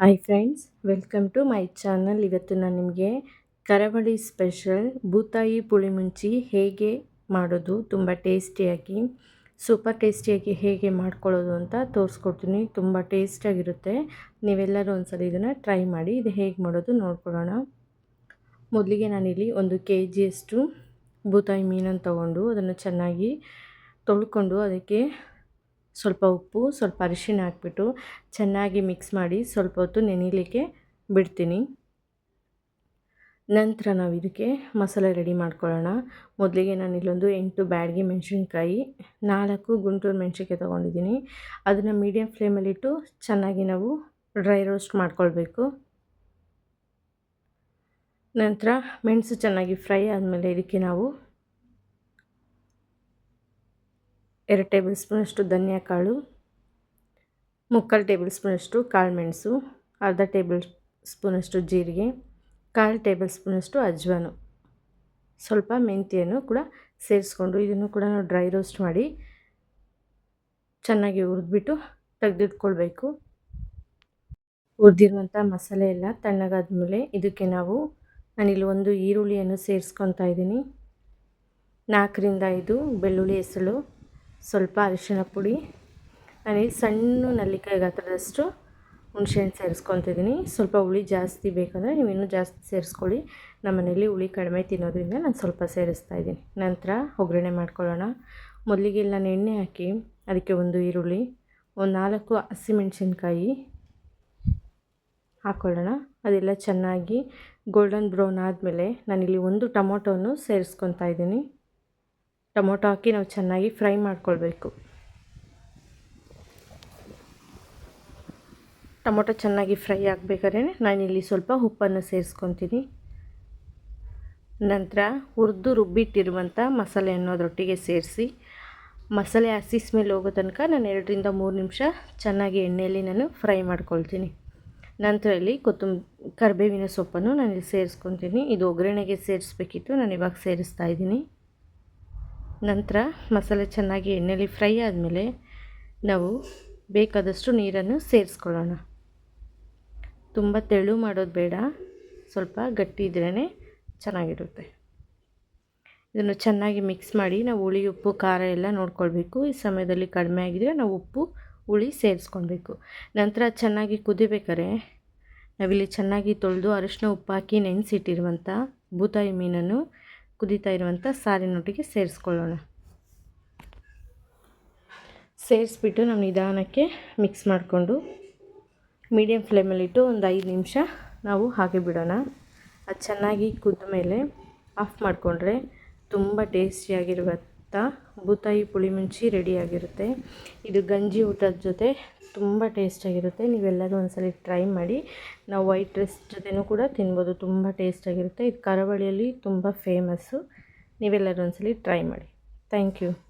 Hi friends welcome to my channel ಇವತ್ತು ನಾನು ನಿಮಗೆ ಕರಾವಳಿ ಸ್ಪೆಷಲ್ ಬೂತಾಯಿ ಪುಳಿ ಮುಂಚಿ ಹೇಗೆ ಮಾಡೋದು, ತುಂಬ ಟೇಸ್ಟಿಯಾಗಿ ಸೂಪರ್ ಟೇಸ್ಟಿಯಾಗಿ ಹೇಗೆ ಮಾಡ್ಕೊಳ್ಳೋದು ಅಂತ ತೋರಿಸ್ಕೊಡ್ತೀನಿ. ತುಂಬ ಟೇಸ್ಟಾಗಿರುತ್ತೆ ನೀವೆಲ್ಲರೂ ಒಂದ್ಸಲ ಇದನ್ನು ಟ್ರೈ ಮಾಡಿ ಇದು ಹೇಗೆ ಮಾಡೋದು ನೋಡ್ಕೊಳ್ಳೋಣ. ಮೊದಲಿಗೆ ನಾನಿಲ್ಲಿ ಒಂದು ಕೆ ಜಿಯಷ್ಟು ಬೂತಾಯಿ ಮೀನನ್ನು ತೊಗೊಂಡು ಅದನ್ನು ಚೆನ್ನಾಗಿ ತೊಳ್ಕೊಂಡು ಅದಕ್ಕೆ ಸ್ವಲ್ಪ ಉಪ್ಪು, ಸ್ವಲ್ಪ ಅರಿಶಿನ ಹಾಕ್ಬಿಟ್ಟು ಚೆನ್ನಾಗಿ ಮಿಕ್ಸ್ ಮಾಡಿ ಸ್ವಲ್ಪ ಹೊತ್ತು ನೆನೀಲಿಕ್ಕೆ ಬಿಡ್ತೀನಿ. ನಂತರ ನಾವು ಇದಕ್ಕೆ ಮಸಾಲೆ ರೆಡಿ ಮಾಡ್ಕೊಳ್ಳೋಣ. ಮೊದಲಿಗೆ ನಾನು ಇಲ್ಲೊಂದು ಎಂಟು ಬ್ಯಾಡ್ಗೆ ಮೆಣಸಿನ್ಕಾಯಿ, ನಾಲ್ಕು ಗುಂಟೂರು ಮೆಣಸಿನ್ಕಾಯಿ ತೊಗೊಂಡಿದ್ದೀನಿ. ಅದನ್ನು ಮೀಡಿಯಮ್ ಫ್ಲೇಮಲ್ಲಿಟ್ಟು ಚೆನ್ನಾಗಿ ನಾವು ಡ್ರೈ ರೋಸ್ಟ್ ಮಾಡ್ಕೊಳ್ಬೇಕು. ನಂತರ ಮೆಣಸು ಚೆನ್ನಾಗಿ ಫ್ರೈ ಆದಮೇಲೆ ಇದಕ್ಕೆ ನಾವು ಎರಡು ಟೇಬಲ್ ಸ್ಪೂನಷ್ಟು ಧನಿಯಾ ಕಾಳು, ಮುಕ್ಕಾಲು ಟೇಬಲ್ ಸ್ಪೂನಷ್ಟು ಕಾಳು ಮೆಣಸು, ಅರ್ಧ ಟೇಬಲ್ ಸ್ಪೂನಷ್ಟು ಜೀರಿಗೆ, ಕಾಲು ಟೇಬಲ್ ಸ್ಪೂನಷ್ಟು ಅಜ್ವಾನು. ಸ್ವಲ್ಪ ಮೆಂತಿಯನ್ನು ಕೂಡ ಸೇರಿಸ್ಕೊಂಡು ಇದನ್ನು ಕೂಡ ನಾವು ಡ್ರೈ ರೋಸ್ಟ್ ಮಾಡಿ ಚೆನ್ನಾಗಿ ಹುರಿದ್ಬಿಟ್ಟು ತೆಗೆದಿಟ್ಕೊಳ್ಬೇಕು. ಹುರಿದಿರುವಂಥ ಮಸಾಲೆ ಎಲ್ಲ ತಣ್ಣಗಾದ ಇದಕ್ಕೆ ನಾವು ನಾನಿಲ್ಲಿ ಒಂದು ಈರುಳ್ಳಿಯನ್ನು ಸೇರಿಸ್ಕೊತಾ ಇದ್ದೀನಿ. ನಾಲ್ಕರಿಂದ ಐದು ಬೆಳ್ಳುಳ್ಳಿ ಹೆಸಳು ಸ್ವಲ್ಪ ಅರಿಶಿನ ಪುಡಿ. ನಾನಿಲ್ಲಿ ಸಣ್ಣ ನಲ್ಲಿಕಾಯಿ ಗಾತ್ರದಷ್ಟು ಹುಣಸೆಹಣ್ಣು ಸೇರಿಸ್ಕೊತಿದ್ದೀನಿ. ಸ್ವಲ್ಪ ಹುಳಿ ಜಾಸ್ತಿ ಬೇಕಂದರೆ ನೀವು ಇನ್ನೂ ಜಾಸ್ತಿ ಸೇರಿಸ್ಕೊಳ್ಳಿ. ನಮ್ಮ ಮನೇಲಿ ಹುಳಿ ಕಡಿಮೆ ತಿನ್ನೋದ್ರಿಂದ ನಾನು ಸ್ವಲ್ಪ ಸೇರಿಸ್ತಾ ಇದ್ದೀನಿ. ನಂತರ ಒಗ್ಗರಣೆ ಮಾಡ್ಕೊಳ್ಳೋಣ. ಮೊದಲಿಗೆ ನಾನು ಎಣ್ಣೆ ಹಾಕಿ ಅದಕ್ಕೆ ಒಂದು ಈರುಳ್ಳಿ, ಒಂದು ನಾಲ್ಕು ಹಸಿಮೆಣ್ಸಿನ್ಕಾಯಿ ಹಾಕ್ಕೊಳ್ಳೋಣ ಅದೆಲ್ಲ ಚೆನ್ನಾಗಿ ಗೋಲ್ಡನ್ ಬ್ರೌನ್ ಆದಮೇಲೆ ನಾನಿಲ್ಲಿ ಒಂದು ಟೊಮೊಟೊವನ್ನು ಸೇರಿಸ್ಕೊತಾ ಇದ್ದೀನಿ. ಟೊಮೊಟೊ ಹಾಕಿ ನಾವು ಚೆನ್ನಾಗಿ ಫ್ರೈ ಮಾಡ್ಕೊಳ್ಬೇಕು. ಟೊಮೊಟೊ ಚೆನ್ನಾಗಿ ಫ್ರೈ ಆಗಬೇಕಾದ್ರೆ ನಾನಿಲ್ಲಿ ಸ್ವಲ್ಪ ಉಪ್ಪನ್ನು ಸೇರಿಸ್ಕೊತೀನಿ. ನಂತರ ಹುರಿದು ರುಬ್ಬಿಟ್ಟಿರುವಂಥ ಮಸಾಲೆಯನ್ನು ಅದರೊಟ್ಟಿಗೆ ಸೇರಿಸಿ, ಮಸಾಲೆ ಹಸಿ ಸ್ಮೆಲ್ ಹೋಗೋ ತನಕ ನಾನು ಎರಡರಿಂದ ಮೂರು ನಿಮಿಷ ಚೆನ್ನಾಗಿ ಎಣ್ಣೆಯಲ್ಲಿ ನಾನು ಫ್ರೈ ಮಾಡ್ಕೊಳ್ತೀನಿ. ನಂತರ ಇಲ್ಲಿ ಕೊತ್ತಂಬ ಕರಿಬೇವಿನ ಸೊಪ್ಪನ್ನು ನಾನಿಲ್ಲಿ ಸೇರಿಸ್ಕೊತೀನಿ. ಇದು ಒಗ್ಗರಣೆಗೆ ಸೇರಿಸ್ಬೇಕಿತ್ತು ನಾನು ಇವಾಗ ಸೇರಿಸ್ತಾ ಇದ್ದೀನಿ. ನಂತರ ಮಸಾಲೆ ಚೆನ್ನಾಗಿ ಎಣ್ಣೆಯಲ್ಲಿ ಫ್ರೈ ಆದಮೇಲೆ ನಾವು ಬೇಕಾದಷ್ಟು ನೀರನ್ನು ಸೇರಿಸ್ಕೊಳ್ಳೋಣ. ತುಂಬ ತೆಳು ಮಾಡೋದು ಬೇಡ, ಸ್ವಲ್ಪ ಗಟ್ಟಿ ಇದ್ರೇ ಚೆನ್ನಾಗಿರುತ್ತೆ. ಇದನ್ನು ಚೆನ್ನಾಗಿ ಮಿಕ್ಸ್ ಮಾಡಿ ನಾವು ಹುಳಿ, ಉಪ್ಪು, ಖಾರ ಎಲ್ಲ ನೋಡ್ಕೊಳ್ಬೇಕು. ಈ ಸಮಯದಲ್ಲಿ ಕಡಿಮೆ ಆಗಿದರೆ ನಾವು ಉಪ್ಪು, ಹುಳಿ ಸೇರಿಸ್ಕೊಳ್ಬೇಕು. ನಂತರ ಚೆನ್ನಾಗಿ ಕುದಿಬೇಕಾರೆ ನಾವಿಲ್ಲಿ ಚೆನ್ನಾಗಿ ತೊಳೆದು ಅರಿಶಿನ ಉಪ್ಪು ಹಾಕಿ ನೆನೆಸಿಟ್ಟಿರುವಂಥ ಬೂತಾಯಿ ಮೀನನ್ನು ಕುದೀತಾ ಇರುವಂಥ ಸಾರಿನೊಟ್ಟಿಗೆ ಸೇರಿಸ್ಕೊಳ್ಳೋಣ. ಸೇರಿಸ್ಬಿಟ್ಟು ನಾವು ನಿಧಾನಕ್ಕೆ ಮಿಕ್ಸ್ ಮಾಡಿಕೊಂಡು ಮೀಡಿಯಮ್ ಫ್ಲೇಮಲ್ಲಿಟ್ಟು ಒಂದು ಐದು ನಿಮಿಷ ನಾವು ಹಾಗೆ ಬಿಡೋಣ. ಅದು ಚೆನ್ನಾಗಿ ಕುದ್ದ ಮೇಲೆ ಆಫ್ ಮಾಡಿಕೊಂಡ್ರೆ ತುಂಬ ಟೇಸ್ಟಿಯಾಗಿರುವಂಥ ಬೂತಾಯಿ ಪುಳಿಮುಂಚಿ ರೆಡಿಯಾಗಿರುತ್ತೆ ಇದು ಗಂಜಿ ಊಟದ ಜೊತೆ ತುಂಬ ಟೇಸ್ಟಾಗಿರುತ್ತೆ. ನೀವೆಲ್ಲರೂ ಒಂದ್ಸಲ ಟ್ರೈ ಮಾಡಿ. ನಾವು ವೈಟ್ ರೈಸ್ ಜೊತೆನೂ ಕೂಡ ತಿನ್ಬೋದು. ತುಂಬ ಟೇಸ್ಟಾಗಿರುತ್ತೆ. ಇದು ಕರಾವಳಿಯಲ್ಲಿ ತುಂಬ ಫೇಮಸ್ಸು. ನೀವೆಲ್ಲರೂ ಒಂದ್ಸಲ ಟ್ರೈ ಮಾಡಿ. Thank you.